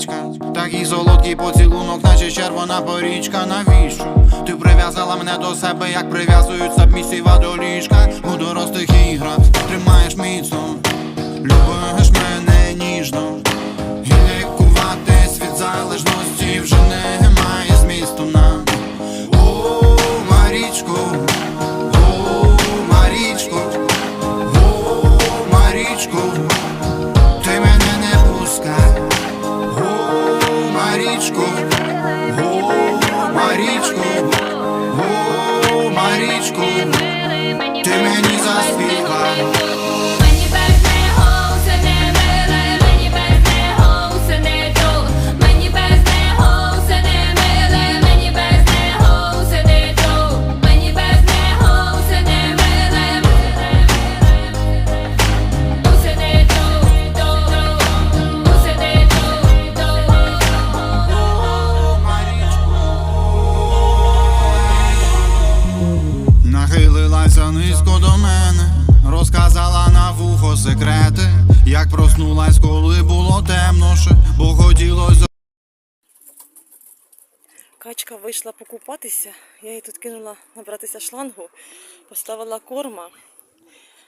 Марічка, такий солодкий поцілунок, наче червона порічка, навіщо? Ти прив'язала мене до себе, як прив'язують сабмісіва до ліжка У дорослих іграх тримаєш міцно, любиш мене ніжно. І лікуватись від залежності вже немає змісту нам. О, Марічку, секрети, як проснулась, коли було темно ще, бо хотілося. Качка вийшла покупатися. Я їй тут кинула набратися шлангу, поставила корма.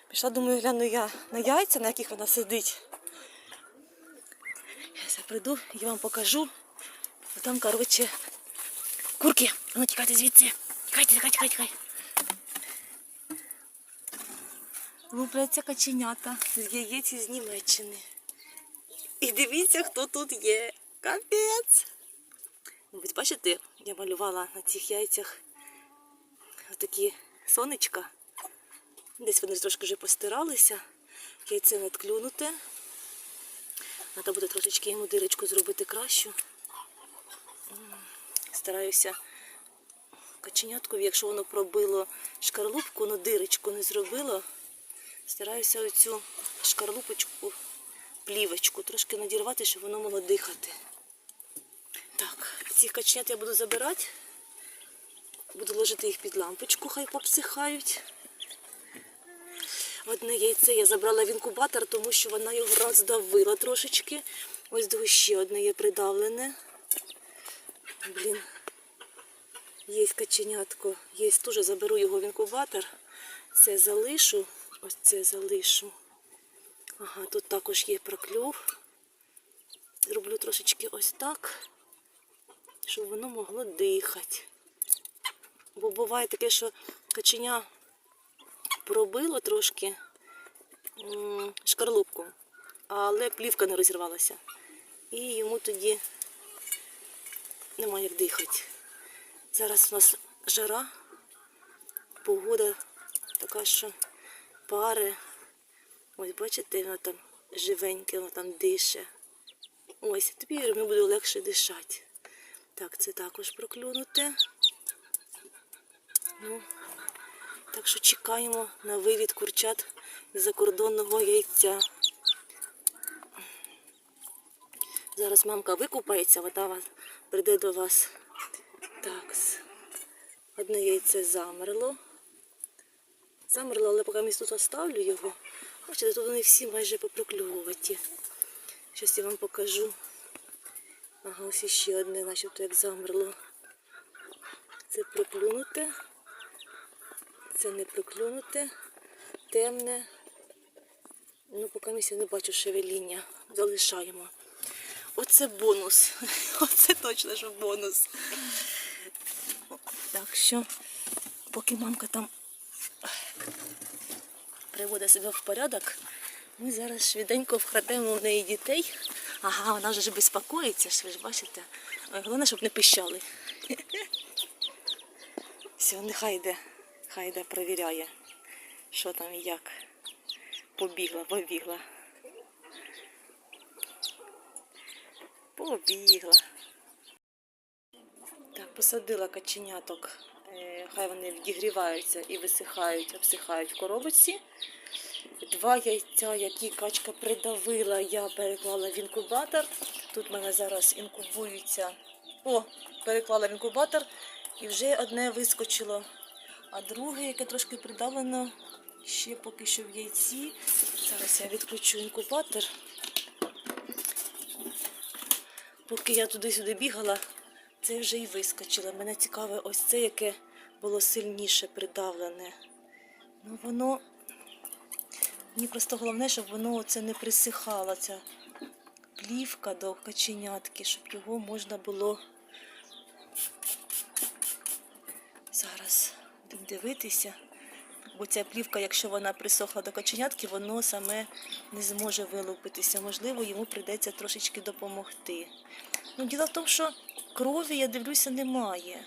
Пішла, думаю, гляну я на яйця, на яких вона сидить. Я прийду і вам покажу. Там, коротше, курки. Ну, тікайте звідси. Тікайте, тікайте, тікайте, тікайте. Лупляться каченята з яєць із Німеччини. І дивіться, хто тут є. Капець! Бачите, я малювала на цих яйцях такі сонечка. Десь вони трошки вже постиралися. Яйце надклюнуте. Треба буде трошечки йому дирочку зробити кращу. Стараюся каченяткові, якщо воно пробило шкарлупку, но дирочку не зробило. Стараюся оцю шкарлупочку, плівочку трошки надірвати, щоб воно могло дихати. Так, цих каченят я буду забирати. Буду ложити їх під лампочку, хай попсихають. Одне яйце я забрала в інкубатор, тому що вона його роздавила трошечки. Ось диви, ще одне є придавлене. Блін. Є каченятко. Є теж заберу його в інкубатор. Це залишу. Ось це залишу. Ага, тут також є прокльов. Зроблю трошечки ось так щоб воно могло дихати. Бо буває таке, що каченя пробило трошки шкарлупку, але плівка не розірвалася. І йому тоді немає як дихати. Зараз у нас жара, погода така, що пари. Ось бачите, воно там живеньке, воно там дише. Ось, тепер йому буде легше дишати. Так, це також проклюнуте. Ну, так що чекаємо на вивід курчат з закордонного яйця. Зараз мамка викупається, вода прийде до вас. Так, одне яйце замерло. Замерло, але поки місто тут оставлю його. Бачите, тут вони всі майже попрокльовуваті. Зараз я вам покажу. Ага, ось іще одне, начебто як замерло. Це проклюнуте. Це не проклюнуте. Темне. Ну, поки місця не бачу шевеління. Залишаємо. Оце бонус. Оце точно, що бонус. Так що, поки мамка там приводить себе в порядок, ми зараз швиденько вкрадемо в неї дітей. Ага, вона вже безпокоїться, ж, ви ж бачите. Головне, щоб не пищали. Все, нехай йде, хай йде, перевіряє, що там і як. Побігла, побігла. Побігла. Так, посадила каченяток. Хай вони відігріваються і висихають, обсихають в коробочці. Два яйця, які качка придавила, я переклала в інкубатор. Тут в мене зараз інкубуються. О, переклала в інкубатор і вже одне вискочило. А друге, яке трошки придавлено, ще поки що в яйці. Зараз я відключу інкубатор. Поки я туди-сюди бігала, це вже і вискочило. Мене цікаве ось це, яке було сильніше придавлене. Ну воно. Мені просто головне, щоб воно це не присихало, ця плівка до каченятки, щоб його можна було зараз дивитися. Бо ця плівка, якщо вона присохла до каченятки, воно саме не зможе вилупитися. Можливо, йому прийдеться трошечки допомогти. Ну, діло в тому, що крові, я дивлюся, немає.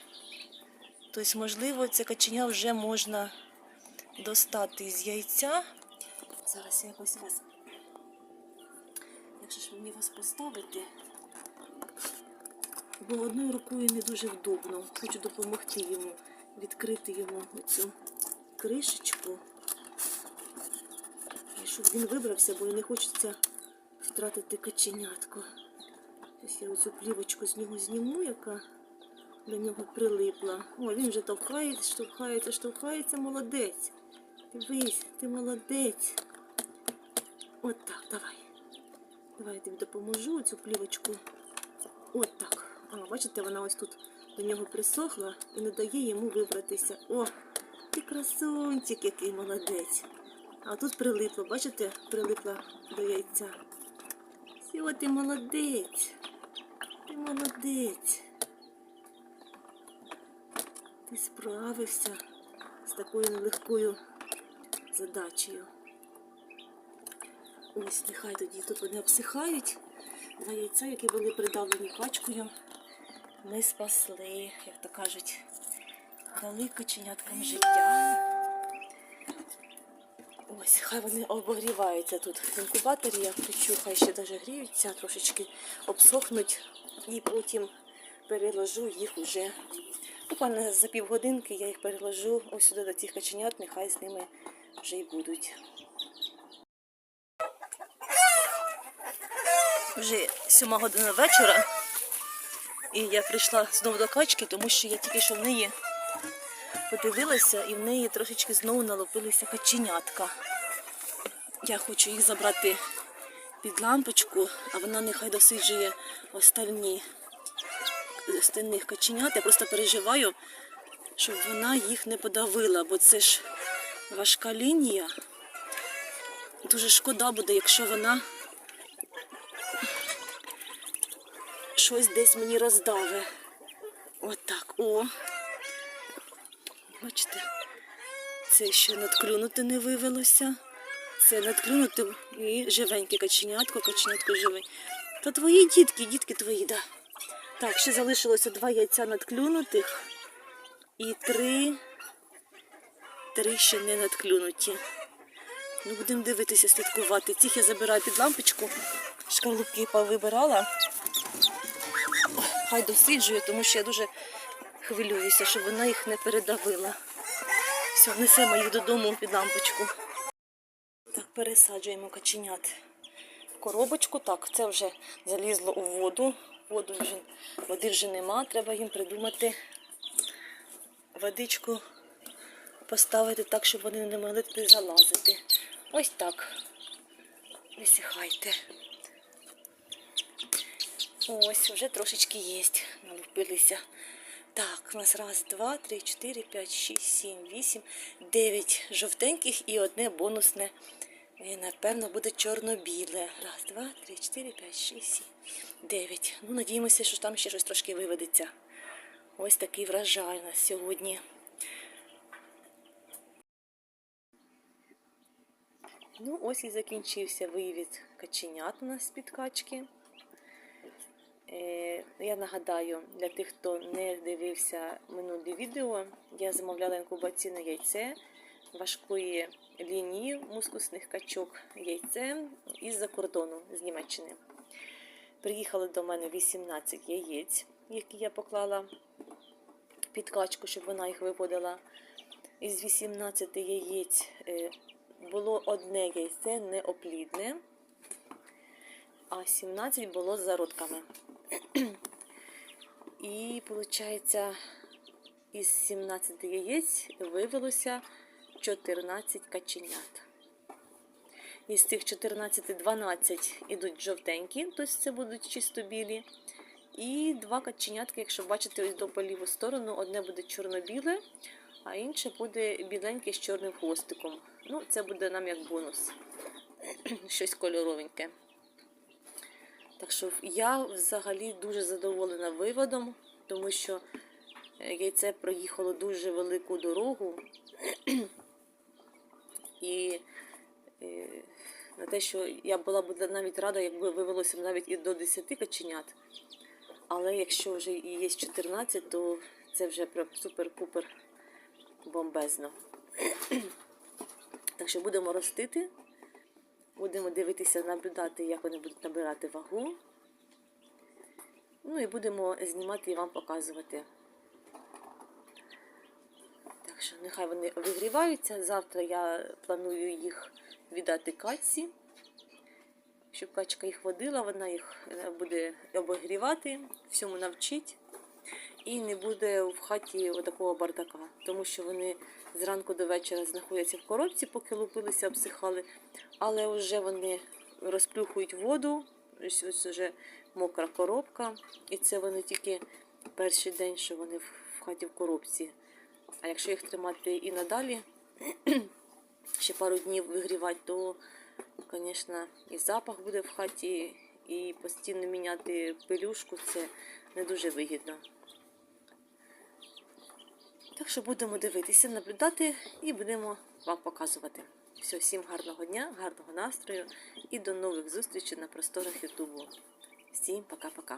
Тобто, можливо, це каченя вже можна достати з яйця. Зараз я якось вас. Якщо ж мені вас поставити, бо одною рукою не дуже вдобно. Хочу допомогти йому, відкрити йому оцю кришечку. І щоб він вибрався, бо не хочеться втратити каченятко. Ось я оцю плівочку з нього зніму, яка до нього прилипла. О, він вже товхається, штовхається, штовхається, молодець. Дивись, ти молодець. От так, давай. Давай я тобі допоможу цю плівочку. От так. О, бачите, вона ось тут до нього присохла і не дає йому вибратися. О, ти красунчик, який молодець. А тут прилипло, бачите, прилипла до яйця. Все, ти молодець. Ти молодець. Ти справився з такою нелегкою задачею. Ось, нехай тоді тут вони обсихають. Два яйця, які були придавлені качкою, ми спасли, як то кажуть, дали каченяткам життя. Ось, хай вони обогріваються тут в інкубаторі, я включу, хай ще навіть гріються, трошечки обсохнуть і потім переложу їх уже. Буквально за півгодинки я їх переложу ось сюди до цих каченят, нехай з ними вже й будуть. Вже сьома година вечора, і я прийшла знову до качки, тому що я тільки що в неї подивилася, і в неї трошечки знову налопилися каченятка. Я хочу їх забрати під лампочку, а вона нехай досиджує остальні остальних каченят. Я просто переживаю, щоб вона їх не подавила, бо це ж важка лінія. Дуже шкода буде, якщо вона щось десь мені роздаве. Отак. О. Бачите, це ще надклюнути не вивелося. Це надклюнути і живеньке каченятко, каченятко живе. Та твої дітки, дітки твої, да. Так, ще залишилося два яйця надклюнутих і три, три ще не надклюнуті. Ну, будемо дивитися, слідкувати. Цих я забираю під лампочку. Шкарлупки повибирала. Хай досліджує, тому що я дуже хвилююся, щоб вона їх не передавила. Все, несемо їх додому під лампочку. Так, пересаджуємо каченят в коробочку. Так, це вже залізло у воду. Воду вже, води вже нема, треба їм придумати водичку поставити так, щоб вони не могли туди залазити. Ось так. Висихайте. Ось, вже трошечки є, налупилися. Так, у нас раз, два, три, чотири, п'ять, шість, сім, вісім, дев'ять жовтеньких і одне бонусне. І, напевно, буде чорно-біле. Раз, два, три, чотири, п'ять, шість, сім, дев'ять. Ну, надіємося, що там ще щось трошки виведеться. Ось такий врожай у нас сьогодні. Ну, ось і закінчився вивід каченят у нас з-під качки. Е, Я нагадаю, для тих, хто не дивився минулі відео, я замовляла інкубаційне яйце важкої лінії мускусних качок яйце із-за кордону з Німеччини. Приїхали до мене 18 яєць, які я поклала під качку, щоб вона їх виводила. Із 18 яєць е, було одне яйце неоплідне, а 17 було з зародками. І, виходить, із 17 яєць вивелося 14 каченят. Із цих 14 12 ідуть жовтенькі, тобто це будуть чисто білі. І два каченятки, якщо бачите, ось до по ліву сторону, одне буде чорно-біле, а інше буде біленьке з чорним хвостиком. Ну, це буде нам як бонус. Щось кольоровеньке. Так що я взагалі дуже задоволена виводом, тому що е, яйце проїхало дуже велику дорогу. І е, на те, що я була б навіть рада, якби вивелося навіть і до 10 каченят. Але якщо вже і є 14, то це вже супер-пупер бомбезно. Так що будемо ростити, будемо дивитися, наблюдати, як вони будуть набирати вагу. Ну і будемо знімати і вам показувати. Так що нехай вони вигріваються. Завтра я планую їх віддати катці, щоб качка їх водила, вона їх е, буде обігрівати, всьому навчить. І не буде в хаті такого бардака, тому що вони зранку до вечора знаходяться в коробці, поки лупилися, обсихали, але вже вони розплюхують воду, ось ось вже мокра коробка, і це вони тільки перший день, що вони в хаті в коробці. А якщо їх тримати і надалі, ще пару днів вигрівати, то, звісно, і запах буде в хаті, і постійно міняти пелюшку це не дуже вигідно. Так що будемо дивитися, наблюдати і будемо вам показувати. Все, всім гарного дня, гарного настрою і до нових зустрічей на просторах Ютубу. Всім пока-пока.